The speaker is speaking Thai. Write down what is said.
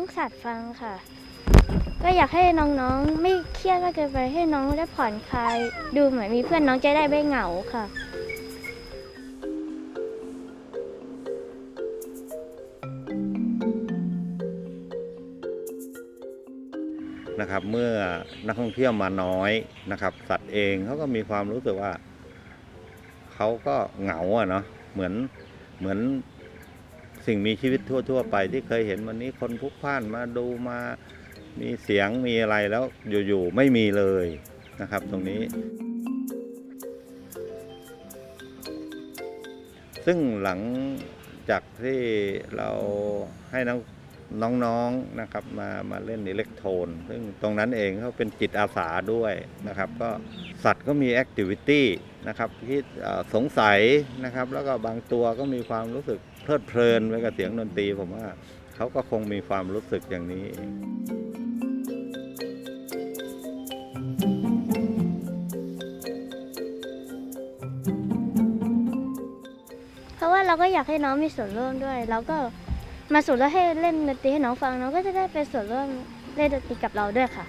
องสัตว์ฟังค่ะ ก็อยากให้น้องๆ ไม่เครียดมากเกินไปให้น้องได้ผ่อนคลาย ดูเหมือนมีเพื่อนน้องจะได้ไม่เหงาค่ะ นะครับเมื่อนักท่องเที่ยวมาน้อยนะครับ สัตว์เองเขาก็มีความรู้สึกว่า เขาก็เหงาอะเนาะเหมือนเหมือน สิ่งมีชีวิตทั่ว ๆ ไปที่เคยเห็นวันนี้คนพลุกพล่านมาดูมามีเสียงมีอะไรแล้วอยู่ๆไม่มีเลยนะครับตรงนี้ ซึ่งหลังจากที่เราให้น้องน้องๆนะครับมามาเล่นอิเล็กโทรนซึ่งตรงนั้นเองเขาเป็นจิตอาสาด้วยนะครับ ก็สัตว์ก็มีแอคทิวิตี้นะครับที่สงสัยนะครับ แล้วก็บางตัวก็มีความรู้สึก ลิดเพลินไปกับเสียงดนตรีผมว่าเขาก็คงมีความรู้สึกอย่างนี้เพราะว่าเราก็อยากให้น้องมีส่วนร่วมด้วย เราก็มาสู่แล้วให้เล่นดนตรีให้น้องฟังน้องก็จะได้เป็นส่วนร่วมเล่นดนตรีกับเราด้วยค่ะ